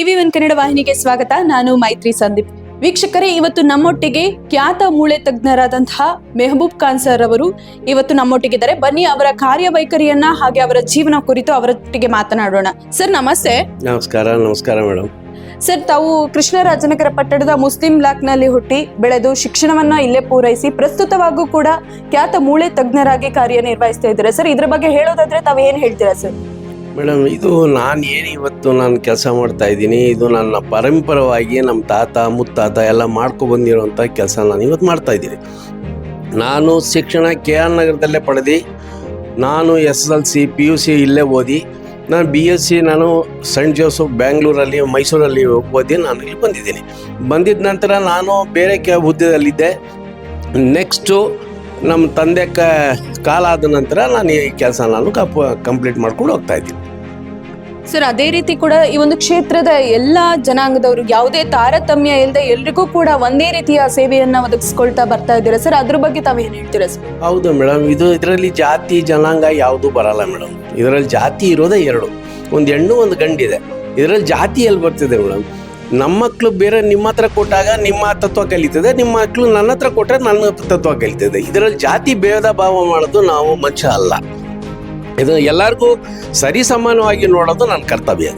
TV one Kannada ವಾಹಿನಿಗೆ ಸ್ವಾಗತ. ನಾನು ಮೈತ್ರಿ ಸಂದೀಪ್. ವೀಕ್ಷಕರೇ ಇವತ್ತು ನಮ್ಮೊಟ್ಟಿಗೆ ಖ್ಯಾತ ಮೂಳೆ ತಜ್ಞರಾದಂತಹ ಮೆಹಬೂಬ್ ಖಾನ್ ಸರ್ ಅವರು ಇವತ್ತು ನಮ್ಮೊಟ್ಟಿಗಿದ್ದಾರೆ ಬನ್ನಿ ಅವರ ಕಾರ್ಯವೈಖರಿಯನ್ನ ಹಾಗೆ ಅವರ ಜೀವನ ಕುರಿತು ಅವರೊಟ್ಟಿಗೆ ಮಾತನಾಡೋಣ. ಸರ್ ನಮಸ್ತೆ. ನಮಸ್ಕಾರ ನಮಸ್ಕಾರ ಮೇಡಮ್ ಸರ್ ತಾವು ಕೃಷ್ಣರಾಜನಗರ ಪಟ್ಟಣದ ಮುಸ್ಲಿಂ ಬ್ಲಾಕ್ನಲ್ಲಿ ಹುಟ್ಟಿ ಬೆಳೆದು ಶಿಕ್ಷಣವನ್ನ ಇಲ್ಲೇ ಪೂರೈಸಿ ಪ್ರಸ್ತುತವಾಗೂ ಕೂಡ ಖ್ಯಾತ ಮೂಳೆ ತಜ್ಞರಾಗಿ ಕಾರ್ಯನಿರ್ವಹಿಸ್ತಾ ಇದ್ದಾರೆ? ಸರ್ ಇದ್ರ ಬಗ್ಗೆ ಹೇಳೋದಾದ್ರೆ ತಾವು ಏನ್ ಹೇಳ್ತೀರಾ ಸರ್? ಮೇಡಮ್, ಇದು ನಾನು ಏನು ಇವತ್ತು ನಾನು ಕೆಲಸ ಮಾಡ್ತಾ ಇದ್ದೀನಿ. ಇದು ನನ್ನ ಪರಂಪರವಾಗಿ ನಮ್ಮ ತಾತ, ಮುತ್ತಾತ ಎಲ್ಲ ಮಾಡ್ಕೊ ಬಂದಿರೋಂಥ ಕೆಲಸ ನಾನು ಇವತ್ತು ಮಾಡ್ತಾ ಇದ್ದೀನಿ. ನಾನು ಶಿಕ್ಷಣ ಕೆ ಆರ್ ನಗರದಲ್ಲೇ ಪಡೆದು. ನಾನು S L C, P U C ಇಲ್ಲೇ ಓದಿ. ನಾನು ಬಿ ಎಸ್ ಸಿ, ನಾನು ಸೆಂಟ್ ಜೋಸಫ್ ಬ್ಯಾಂಗ್ಳೂರಲ್ಲಿ, ಮೈಸೂರಲ್ಲಿ ಓದಿ ನಾನು ಇಲ್ಲಿ ಬಂದಿದ್ದೀನಿ. ಬಂದಿದ್ದ ನಂತರ ನಾನು ಬೇರೆ ಕೆ ಹುದ್ದೆದಲ್ಲಿದ್ದೆ ನೆಕ್ಸ್ಟು ನಮ್ಮ ತಂದೆ ಕ ಕಾಲ ಆದ ನಂತರ ನಾನು ಈ ಕೆಲಸ ನಾನು ಕಪ್ ಕಂಪ್ಲೀಟ್ ಮಾಡ್ಕೊಂಡು ಹೋಗ್ತಾ ಇದ್ದೀನಿ. ಸರ್ ಅದೇ ರೀತಿ ಕೂಡ ಈ ಒಂದು ಕ್ಷೇತ್ರದ ಎಲ್ಲ ಜನಾಂಗದವರು ಯಾವುದೇ ತಾರತಮ್ಯ ಇಲ್ಲದೆ ಎಲ್ರಿಗೂ ಕೂಡ ಒಂದೇ ರೀತಿಯ ಸೇವೆಯನ್ನ ಒದಗಿಸ್ಕೊಳ್ತಾ ಬರ್ತಾ ಇದ್ದೀರಾ ಸರ್? ಅದ್ರ ಬಗ್ಗೆ ತಾವ್ ಏನ್ ಹೇಳ್ತೀರಾ ಸರ್? ಹೌದು ಮೇಡಮ್ ಇದು ಇದರಲ್ಲಿ ಜಾತಿ ಜನಾಂಗ ಯಾವುದು ಬರಲ್ಲ ಮೇಡಮ್. ಇದರಲ್ಲಿ ಜಾತಿ ಇರೋದೇ ಎರಡು. ಒಂದು ಹೆಣ್ಣು ಒಂದು ಗಂಡಿದೆ. ಇದರಲ್ಲಿ ಜಾತಿ ಎಲ್ಲಿ ಬರ್ತಿದೆ ಮೇಡಮ್? ನಮ್ಮ ಮಕ್ಕಳು ಬೇರೆ ನಿಮ್ಮ ಹತ್ರ ಕೊಟ್ಟಾಗ ನಿಮ್ಮ ತತ್ವ ಕಲಿತದೆ ನಿಮ್ಮ ಮಕ್ಕಳು ನನ್ನ ಹತ್ರ ಕೊಟ್ಟರೆ ನನ್ನ ತತ್ವ ಕಲಿತದೆ. ಇದರಲ್ಲಿ ಜಾತಿ ಭೇದ ಭಾವ ಮಾಡೋದು ನಾವು ಮನುಷ್ಯ ಅಲ್ಲ. ಇದು ಎಲ್ಲರಿಗೂ ಸರಿ ಸಮಾನವಾಗಿ ನೋಡೋದು ನನ್ನ ಕರ್ತವ್ಯ.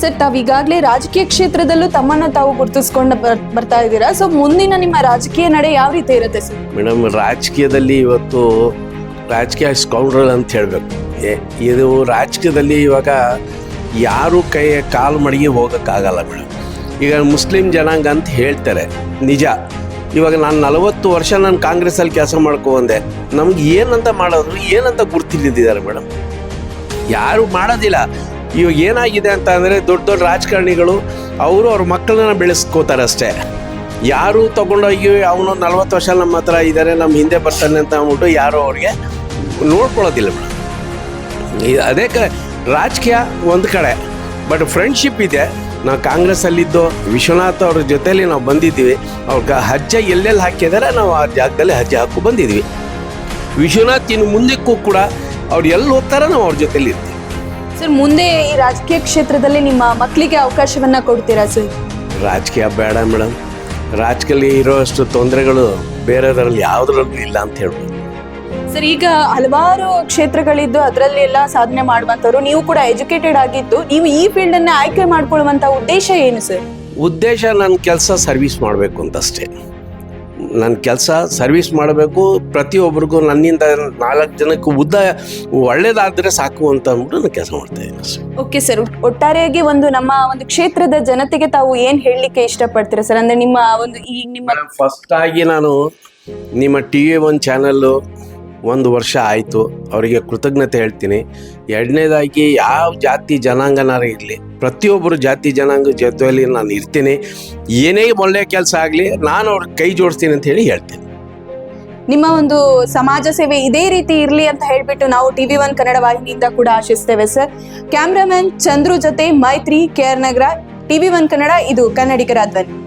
ಸರ್ ತಾವು ಈಗಾಗಲೇ ರಾಜಕೀಯ ಕ್ಷೇತ್ರದಲ್ಲೂ ತಮ್ಮನ್ನ ತಾವು ಗುರುತಿಸ್ಕೊಂಡು ಬರ್- ಬರ್ತಾ ಇದ್ದೀರಾ? ಸೊ ಮುಂದಿನ ನಿಮ್ಮ ರಾಜಕೀಯ ನಡೆ ಯಾವ ರೀತಿ ಇರುತ್ತೆ ಸರ್ ಮೇಡಮ್ ರಾಜಕೀಯದಲ್ಲಿ ಇವತ್ತು ರಾಜಕೀಯ ಸ್ಕೌಂಡ್ರಲ್ ಅಂತ ಹೇಳಬೇಕು. ಇದು ರಾಜಕೀಯದಲ್ಲಿ ಇವಾಗ ಯಾರು ಕೈ ಕಾಲು ಮಡಗಿ ಹೋಗೋಕ್ಕಾಗಲ್ಲ ಮೇಡಮ್. ಈಗ ಮುಸ್ಲಿಂ ಜನಾಂಗ ಅಂತ ಹೇಳ್ತಾರೆ. ನಿಜ. ಇವಾಗ ನಾನು ನಲವತ್ತು ವರ್ಷ ನಾನು ಕಾಂಗ್ರೆಸ್ಸಲ್ಲಿ ಕೆಲಸ ಮಾಡ್ಕೊಂಡೆ ನಮ್ಗೆ ಏನಂತ ಮಾಡೋದು ಏನಂತ ಗುರ್ತಿಲ್ಲಿದ್ದಾರೆ ಮೇಡಮ್ ಯಾರು ಮಾಡೋದಿಲ್ಲ. ಇವಾಗ ಏನಾಗಿದೆ ಅಂತ ಅಂದರೆ ದೊಡ್ಡ ದೊಡ್ಡ ರಾಜಕಾರಣಿಗಳು ಅವರು ಅವ್ರ ಮಕ್ಕಳನ್ನ ಬೆಳೆಸ್ಕೋತಾರೆ ಅಷ್ಟೇ. ಯಾರು ತಗೊಂಡೋಗಿ ಅವನು ನಲ್ವತ್ತು ವರ್ಷ ನಮ್ಮ ಹತ್ರ ಇದ್ದಾರೆ ನಮ್ಮ ಹಿಂದೆ ಬರ್ತಾನೆ ಅಂತ ಅಂದ್ಬಿಟ್ಟು ಯಾರು ಅವ್ರಿಗೆ ನೋಡ್ಕೊಳ್ಳೋದಿಲ್ಲ ಮೇಡಮ್ ಅದೇ ರಾಜಕೀಯ ಒಂದು ಕಡೆ, ಬಟ್ ಫ್ರೆಂಡ್ಶಿಪ್ ಇದೆ. ನಾವು ಕಾಂಗ್ರೆಸ್ಸಲ್ಲಿದ್ದು ವಿಶ್ವನಾಥ್ ಅವ್ರ ಜೊತೆಲಿ ನಾವು ಬಂದಿದ್ದೀವಿ. ಅವ್ರ ಹಜ್ಜೆ ಎಲ್ಲೆಲ್ಲಿ ಹಾಕಿದಾರೆ ನಾವು ಆ ಜಾಗದಲ್ಲಿ ಹಜ್ಜೆ ಹಾಕು ಬಂದಿದ್ವಿ ವಿಶ್ವನಾಥ್ ಇನ್ನು ಮುಂದಕ್ಕೂ ಕೂಡ ಅವ್ರು ಎಲ್ಲಿ ಹೋಗ್ತಾರೋ ನಾವು ಅವ್ರ ಜೊತೆಲಿ ಇರ್ತೀವಿ. ಸರ್ ಮುಂದೆ ಈ ರಾಜಕೀಯ ಕ್ಷೇತ್ರದಲ್ಲಿ ನಿಮ್ಮ ಮಕ್ಕಳಿಗೆ ಅವಕಾಶವನ್ನ ಕೊಡ್ತೀರಾ ಸರ್? ರಾಜಕೀಯ ಬೇಡ ಮೇಡಮ್. ರಾಜಕೀಯ ಇರೋಷ್ಟು ತೊಂದರೆಗಳು ಬೇರೆದರಲ್ಲಿ ಯಾವುದ್ರಲ್ಲೂ ಇಲ್ಲ ಅಂತ ಹೇಳ್ಬೋದು. ಸರ್ ಈಗ ಹಲವಾರು ಕ್ಷೇತ್ರಗಳಿದ್ದು ಅದರಲ್ಲಿ ಎಲ್ಲ ಸಾಧನೆ ಮಾಡುವಂಥವ್ರು ನೀವು ಕೂಡ ಎಜುಕೇಟೆಡ್ ಆಗಿದ್ದು ನೀವು ಈ ಫೀಲ್ಡ್ ಅನ್ನ ಆಯ್ಕೆ ಮಾಡ್ಕೊಳ್ಳುವಂತ ಉದ್ದೇಶ ಏನು ಸರ್? ಉದ್ದೇಶ ನನ್ನ ಕೆಲಸ ಸರ್ವಿಸ್ ಮಾಡಬೇಕು ಅಂತಷ್ಟೇ. ನನ್ನ ಕೆಲಸ ಸರ್ವಿಸ್ ಮಾಡಬೇಕು ಪ್ರತಿಯೊಬ್ಬರಿಗೂ ನನ್ನಿಂದ ನಾಲ್ಕು ಜನಕ್ಕೆ ಉದ್ದ ಒಳ್ಳೇದಾದರೆ ಸಾಕು ಅಂತ ಅಂದ್ಬಿಟ್ಟು ನಾನು ಕೆಲಸ ಮಾಡ್ತಾ ಇದ್ದೀನಿ ಓಕೆ ಸರ್ ಒಟ್ಟಾರೆಯಾಗಿ ಒಂದು ನಮ್ಮ ಒಂದು ಕ್ಷೇತ್ರದ ಜನತೆಗೆ ತಾವು ಏನು ಹೇಳಲಿಕ್ಕೆ ಇಷ್ಟಪಡ್ತೀರಾ ಸರ್? ಅಂದರೆ ನಿಮ್ಮ ಒಂದು ಈ ನಿಮ್ಮ ಫಸ್ಟ್ ಆಗಿ ನಾನು ನಿಮ್ಮ ಟಿ ವಿ ಒನ್ ಚಾನಲ್ಲು ಒಂದು ವರ್ಷ ಆಯಿತು, ಅವರಿಗೆ ಕೃತಜ್ಞತೆ ಹೇಳ್ತೀನಿ. ಎರಡನೇದಾಗಿ ಯಾವ ಜಾತಿ ಜನಾಂಗನಾರ ಇರಲಿ, ಪ್ರತಿಯೊಬ್ಬರು ಜಾತಿ ಜನಾಂಗ ಜೊತೆಯಲ್ಲಿ ನಾನು ಇರ್ತೀನಿ. ಏನೇ ಒಳ್ಳೆಯ ಕೆಲಸ ಆಗಲಿ, ನಾನು ಅವ್ರಿಗೆ ಕೈ ಜೋಡಿಸ್ತೀನಿ ಅಂತ ಹೇಳಿ ಹೇಳ್ತೀನಿ. ನಿಮ್ಮ ಒಂದು ಸಮಾಜ ಸೇವೆ ಇದೇ ರೀತಿ ಇರಲಿ ಅಂತ ಹೇಳಿಬಿಟ್ಟು ನಾವು ಟಿವಿ ಒನ್ ಕನ್ನಡ ವಾಹಿನಿಯಿಂದ ಕೂಡ ಆಶಿಸ್ತೇವೆ ಸರ್ ಕ್ಯಾಮ್ರಾಮನ್ ಚಂದ್ರು ಜೊತೆ Maitri K R Nagar TV one Kannada, ಇದು ಕನ್ನಡಿಗರ ಧ್ವನಿ.